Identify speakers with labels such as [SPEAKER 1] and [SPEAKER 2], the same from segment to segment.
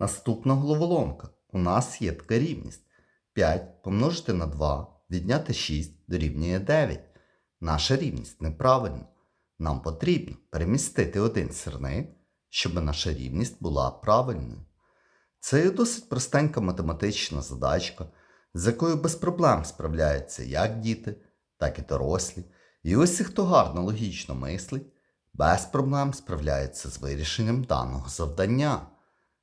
[SPEAKER 1] Наступна головоломка. У нас є така рівність. 5 помножити на 2, відняти 6 дорівнює 9. Наша рівність неправильна. Нам потрібно перемістити один сірник, щоб наша рівність була правильною. Це є досить простенька математична задачка, з якою без проблем справляються як діти, так і дорослі. І ось хто гарно логічно мислить, без проблем справляється з вирішенням даного завдання.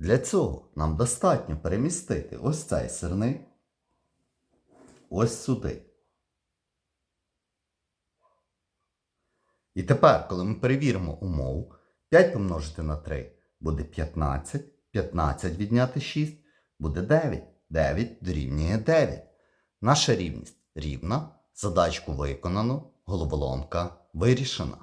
[SPEAKER 1] Для цього нам достатньо перемістити ось цей сирник ось сюди. І тепер, коли ми перевіримо умову, 5 помножити на 3 буде 15, 15 відняти 6 буде 9. 9 дорівнює 9. Наша рівність рівна, задачку виконано, головоломка вирішена.